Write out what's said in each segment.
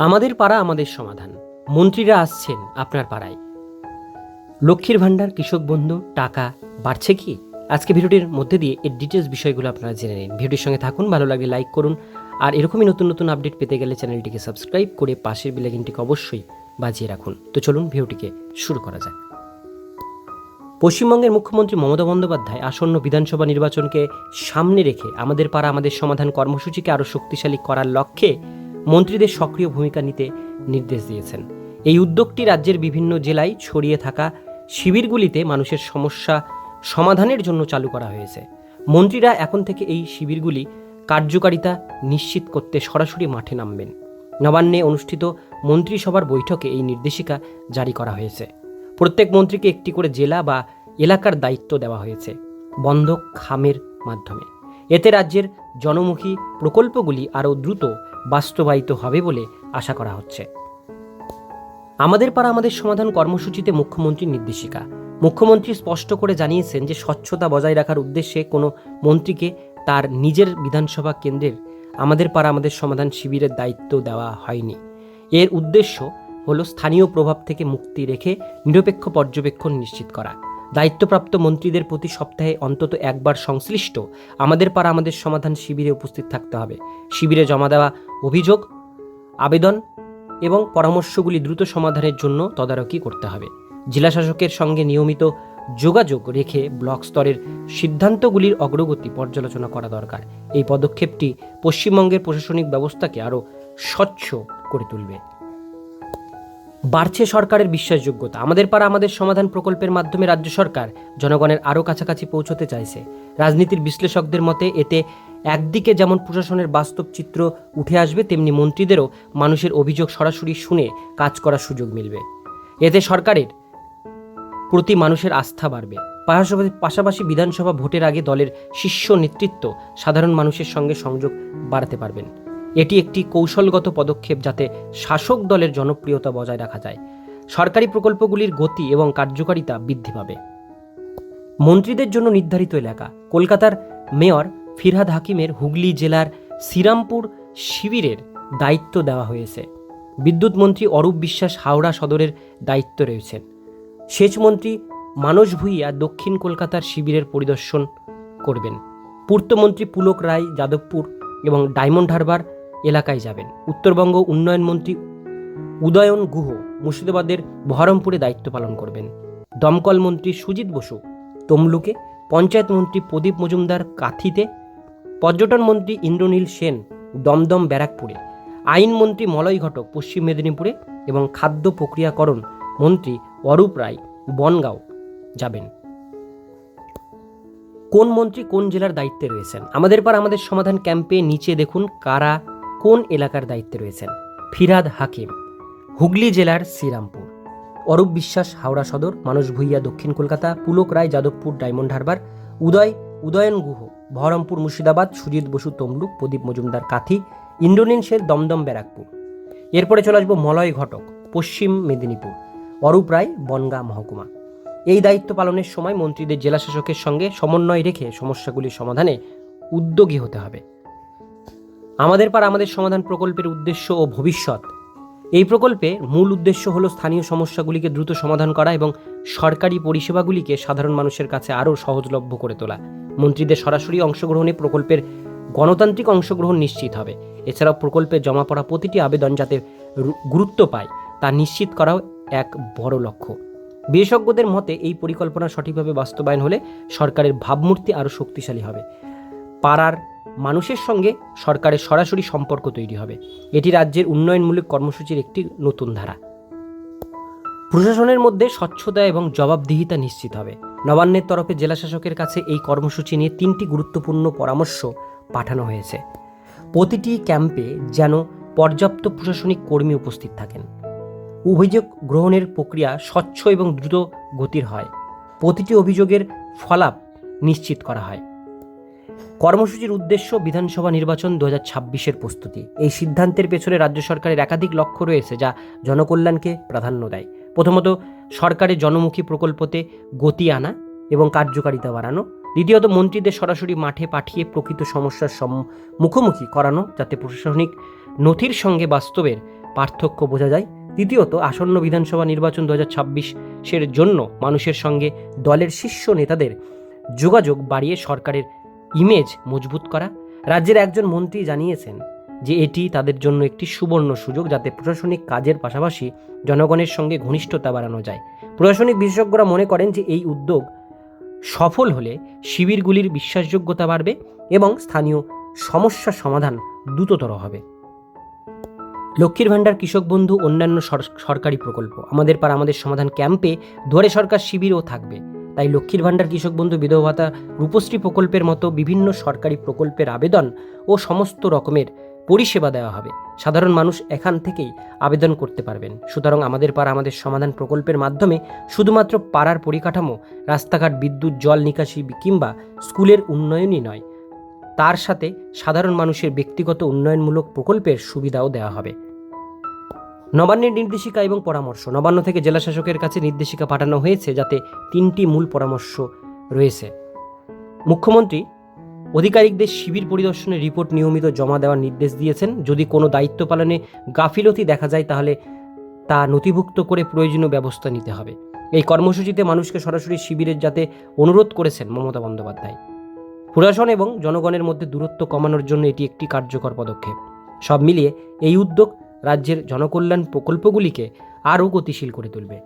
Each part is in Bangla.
আমাদের পাড়া আমাদের সমাধান। মন্ত্রীরা আসছেন আপনার পাড়ায়। লক্ষ্মীর ভাণ্ডার, কৃষক বন্ধু, টাকা বাড়ছে কি? আজকে ভিডিওটির মধ্যে দিয়ে এর ডিটেলস বিষয়গুলো আপনারা জেনে নিন। ভিডিওর সঙ্গে থাকুন, ভালো লাগলে লাইক করুন। আর এরকমই নতুন নতুন আপডেট পেতে গেলে চ্যানেলটিকে সাবস্ক্রাইব করে পাশের বেলাইকিনটিকে অবশ্যই বাজিয়ে রাখুন। তো চলুন ভিডিওটিকে শুরু করা যাক। পশ্চিমবঙ্গের মুখ্যমন্ত্রী মমতা বন্দ্যোপাধ্যায় আসন্ন বিধানসভা নির্বাচনকে সামনে রেখে আমাদের পাড়া আমাদের সমাধান কর্মসূচিকে আরও শক্তিশালী করার লক্ষ্যে মন্ত্রীদের সক্রিয় ভূমিকা নিতে নির্দেশ দিয়েছেন। এই উদ্যোগটি রাজ্যের বিভিন্ন জেলায় ছড়িয়ে থাকা শিবিরগুলিতে মানুষের সমস্যা সমাধানের জন্য চালু করা হয়েছে। মন্ত্রীরা এখন থেকে এই শিবিরগুলি কার্যকারিতা নিশ্চিত করতে সরাসরি মাঠে নামবেন। নবান্নে অনুষ্ঠিত মন্ত্রিসভার বৈঠকে এই নির্দেশিকা জারি করা হয়েছে। প্রত্যেক মন্ত্রীকে একটি করে জেলা বা এলাকার দায়িত্ব দেওয়া হয়েছে বন্ধক খামের মাধ্যমে। এতে রাজ্যের জনমুখী প্রকল্পগুলি আরও দ্রুত বাস্তবায়িত হবে বলে আশা করা হচ্ছে। আমাদের পাড়া আমাদের সমাধান কর্মসূচিতে মুখ্যমন্ত্রীর নির্দেশিকা। মুখ্যমন্ত্রী স্পষ্ট করে জানিয়েছেন যে স্বচ্ছতা বজায় রাখার উদ্দেশ্যে কোনো মন্ত্রীকে তার নিজের বিধানসভা কেন্দ্রের আমাদের পাড়া আমাদের সমাধান শিবিরের দায়িত্ব দেওয়া হয়নি। এর উদ্দেশ্য হলো স্থানীয় প্রভাব থেকে মুক্তি রেখে নিরপেক্ষ পর্যবেক্ষণ নিশ্চিত করা। দায়িত্বপ্রাপ্ত মন্ত্রীদের প্রতি সপ্তাহে অন্তত একবার সংশ্লিষ্ট আমাদের পাড়া আমাদের সমাধান শিবিরে উপস্থিত থাকতে হবে। শিবিরে জমা দেওয়া অভিযোগ, আবেদন এবং পরামর্শগুলি দ্রুত সমাধানের জন্য তদারকি করতে হবে। জেলা শাসকের সঙ্গে নিয়মিত যোগাযোগ রেখে ব্লক স্তরের সিদ্ধান্তগুলির অগ্রগতি পর্যালোচনা করা দরকার। এই পদক্ষেপটি পশ্চিমবঙ্গের প্রশাসনিক ব্যবস্থাকে আরও স্বচ্ছ করে তুলবে। বাড়ছে সরকারের বিশ্বাসযোগ্যতা। আমাদের পাড়া আমাদের সমাধান প্রকল্পের মাধ্যমে রাজ্য সরকার জনগণের আরও কাছাকাছি পৌঁছতে চাইছে। রাজনীতির বিশ্লেষকদের মতে, এতে একদিকে যেমন প্রশাসনের বাস্তব চিত্র উঠে আসবে, তেমনি মন্ত্রীদেরও মানুষের অভিযোগ সরাসরি শুনে কাজ করার সুযোগ মিলবে। এতে সরকারের প্রতি মানুষের আস্থা বাড়বে। পাশাপাশি পাশাপাশি বিধানসভা ভোটের আগে দলের শীর্ষ নেতৃত্ব সাধারণ মানুষের সঙ্গে সংযোগ বাড়াতে পারবেন। এটি একটি কৌশলগত পদক্ষেপ যাতে শাসক দলের জনপ্রিয়তা বজায় রাখা যায়। সরকারি প্রকল্পগুলির গতি এবং কার্যকারিতা বৃদ্ধি পাবে। মন্ত্রীদের জন্য নির্ধারিত এলাকা, কলকাতার মেয়র ফিরহাদ হাকিমের হুগলি জেলার শ্রীরামপুর শিবিরের দায়িত্ব দেওয়া হয়েছে। বিদ্যুৎ মন্ত্রী অরূপ বিশ্বাস হাওড়া সদরের দায়িত্ব রয়েছেন। সেচমন্ত্রী মানস ভূঁইয়া দক্ষিণ কলকাতার শিবিরের পরিদর্শন করবেন। পূর্তমন্ত্রী পুলক রায় যাদবপুর এবং ডায়মন্ড হারবার এলাকায় যাবেন। উত্তরবঙ্গ উন্নয়ন মন্ত্রী উদয়ন গুহ মুর্শিদাবাদের বহরমপুরে দায়িত্ব পালন করবেন। দমকল মন্ত্রী সুজিত বসু তমলুকে, পঞ্চায়েত মন্ত্রী প্রদীপ মজুমদার কাথিতে, পর্যটন মন্ত্রী ইন্দ্রনীল সেন দমদম ব্যারাকপুরে আইনমন্ত্রী মলয় ঘটক পশ্চিম মেদিনীপুরে এবং খাদ্য প্রক্রিয়াকরণ মন্ত্রী অরূপ রায় বনগাঁও যাবেন। কোন মন্ত্রী কোন জেলার দায়িত্বে রয়েছেন? আমাদের পার আমাদের সমাধান ক্যাম্পে নিচে দেখুন কারা কোন এলাকার দায়িত্বে রয়েছেন? ফিরাদ হাকিম, হুগলি জেলার শ্রীরামপুর। অরূপ বিশ্বাস, হাওড়া সদর, মানস ভূঁইয়া, দক্ষিণ কলকাতা, পুলক রায়, যাদবপুর, ডায়মন্ড হারবার, উদয়, উদয়ন গুহ, বহরমপুর মুর্শিদাবাদ, সুজিত বসু, তমলুক, প্রদীপ মজুমদার, কাথি ইন্দ্রনীল শের দমদম, ব্যারাকপুর। এরপরে চলে আসব মলয় ঘটক, পশ্চিম মেদিনীপুর। অরূপ রায়, বনগাঁ মহকুমা। এই দায়িত্ব পালনের সময় মন্ত্রীদের জেলা শাসকের সঙ্গে সমন্বয় রেখে সমস্যাগুলির সমাধানে উদ্যোগী হতে হবে। আমাদের পার আমাদের সমাধান প্রকল্পের উদ্দেশ্য ও ভবিষ্যৎ। এই প্রকল্পে মূল উদ্দেশ্য হলো স্থানীয় সমস্যাগুলিকে দ্রুত সমাধান করা এবং সরকারি পরিষেবাগুলিকে সাধারণ মানুষের কাছে আরও সহজলভ্য করে তোলা। মন্ত্রীদের সরাসরি অংশগ্রহণে প্রকল্পের গণতান্ত্রিক অংশগ্রহণ নিশ্চিত হবে। এছাড়াও প্রকল্পে জমা পড়া প্রতিটি আবেদন যাতে গুরুত্ব পায়, তা নিশ্চিত করাও এক বড় লক্ষ্য। বিশেষজ্ঞদের মতে, এই পরিকল্পনা সঠিকভাবে বাস্তবায়ন হলে সরকারের ভাবমূর্তি আরও শক্তিশালী হবে। পাড়ার মানুষের সঙ্গে সরকারের সরাসরি সম্পর্ক তৈরি হবে। এটি রাজ্যের উন্নয়নমূলক কর্মসূচির একটি নতুন ধারা। প্রশাসনের মধ্যে স্বচ্ছতা এবং জবাবদিহিতা নিশ্চিত হবে। নবান্নের তরফে জেলাশাসকের কাছে এই কর্মসূচি নিয়ে তিনটি গুরুত্বপূর্ণ পরামর্শ পাঠানো হয়েছে। প্রতিটি ক্যাম্পে যেন পর্যাপ্ত প্রশাসনিক কর্মী উপস্থিত থাকেন। অভিযোগ গ্রহণের প্রক্রিয়া স্বচ্ছ এবং দ্রুত গতির হয়। প্রতিটি অভিযোগের ফলাপ নিশ্চিত করা হয়। কর্মসূচির উদ্দেশ্য বিধানসভা নির্বাচন দু হাজার প্রস্তুতি। এই সিদ্ধান্তের পেছনে রাজ্য সরকারের একাধিক লক্ষ্য রয়েছে যা জনকল্যাণকে প্রাধান্য দেয়। প্রথমত, সরকারের জনমুখী প্রকল্পতে গতি আনা এবং কার্যকারিতা বাড়ানো। দ্বিতীয়ত, মন্ত্রীদের সরাসরি মাঠে পাঠিয়ে প্রকৃত সমস্যার সম মুখোমুখি করানো যাতে প্রশাসনিক নথির সঙ্গে বাস্তবের পার্থক্য বোঝা যায়। তৃতীয়ত, আসন্ন বিধানসভা নির্বাচন দু হাজার জন্য মানুষের সঙ্গে দলের শীর্ষ নেতাদের যোগাযোগ বাড়িয়ে সরকারের ইমেজ মজবুত করা। রাজ্যের একজন মন্ত্রী জানিয়েছেন যে এটি তাদের জন্য একটি সুবর্ণ সুযোগ যাতে প্রশাসনিক কাজের পাশাপাশি জনগণের সঙ্গে ঘনিষ্ঠতা বাড়ানো যায়। প্রশাসনিক বিশেষজ্ঞরা মনে করেন যে এই উদ্যোগ সফল হলে শিবিরগুলির বিশ্বাসযোগ্যতা বাড়বে এবং স্থানীয় সমস্যা সমাধান দ্রুততর হবে। লক্ষ্মীর ভাণ্ডার কৃষক বন্ধু অন্যান্য সরকারি প্রকল্প। আমাদের পাড়া, আমাদের সমাধান ক্যাম্পে ধরে সরকার শিবিরও থাকবে। তাই লক্ষ্মীর ভাণ্ডার কৃষক বন্ধু বিধবা ভাতা রূপশ্রী প্রকল্পের মতো বিভিন্ন সরকারি প্রকল্পের আবেদন ও সমস্ত রকমের পরিষেবা দেওয়া হবে। সাধারণ মানুষ এখান থেকেই আবেদন করতে পারবেন। সুতরাং আমাদের পাড়া আমাদের সমাধান প্রকল্পের মাধ্যমে শুধুমাত্র পাড়ার পরিকাঠামো, রাস্তাঘাট, বিদ্যুৎ, জল নিকাশি কিংবা স্কুলের উন্নয়নই নয়, তার সাথে সাধারণ মানুষের ব্যক্তিগত উন্নয়নমূলক প্রকল্পের সুবিধাও দেওয়া হবে। নবান্নের নির্দেশিকা এবং পরামর্শ। নবান্ন থেকে জেলা শাসকের কাছে নির্দেশিকা পাঠানো হয়েছে যাতে তিনটি মূল পরামর্শ রয়েছে। মুখ্যমন্ত্রী আধিকারিকদের শিবির পরিদর্শনের রিপোর্ট নিয়মিত জমা দেওয়ার নির্দেশ দিয়েছেন। যদি কোনো দায়িত্ব পালনে গাফিলতি দেখা যায়, তাহলে তা নথিভুক্ত করে প্রয়োজনীয় ব্যবস্থা নিতে হবে। এই কর্মসূচিতে মানুষকে সরাসরি শিবিরের যাতে অনুরোধ করেছেন মমতা বন্দ্যোপাধ্যায়। প্রশাসন এবং জনগণের মধ্যে দূরত্ব কমানোর জন্য এটি একটি কার্যকর পদক্ষেপ। সব মিলিয়ে এই উদ্যোগ রাজ্যের জনকল্যাণ প্রকল্পগুলিকে আরও গতিশীল করে তুলবে।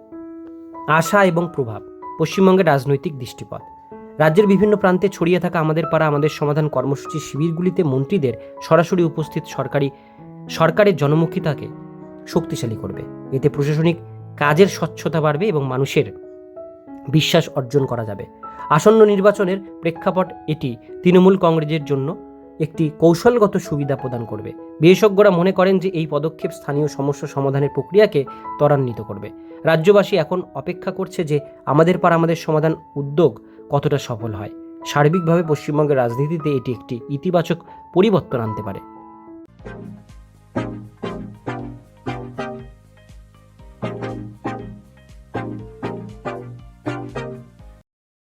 আশা এবং প্রভাব, পশ্চিমবঙ্গের রাজনৈতিক দৃষ্টিপথ। রাজ্যের বিভিন্ন প্রান্তে ছড়িয়ে থাকা আমাদের পাড়া, আমাদের সমাধান কর্মসূচি শিবিরগুলিতে মন্ত্রীদের সরাসরি উপস্থিত সরকারি, সরকারের জনমুখিতাকে শক্তিশালী করবে। এতে প্রশাসনিক কাজের স্বচ্ছতা বাড়বে এবং মানুষের বিশ্বাস অর্জন করা যাবে। আসন্ন নির্বাচনের প্রেক্ষাপট এটি তৃণমূল কংগ্রেসের জন্য একটি কৌশলগত সুবিধা প্রদান করবে। বিশেষজ্ঞরা মনে করেন যে এই পদক্ষেপ স্থানীয় সমস্যা সমাধানের প্রক্রিয়াকে ত্বরান্বিত করবে। রাজ্যবাসী এখন অপেক্ষা করছে যে আমাদের পাড়া আমাদের সমাধান উদ্যোগ কতটা সফল হয়। সার্বিকভাবে পশ্চিমবঙ্গের রাজনীতিতে এটি একটি ইতিবাচক পরিবর্তন আনতে পারে।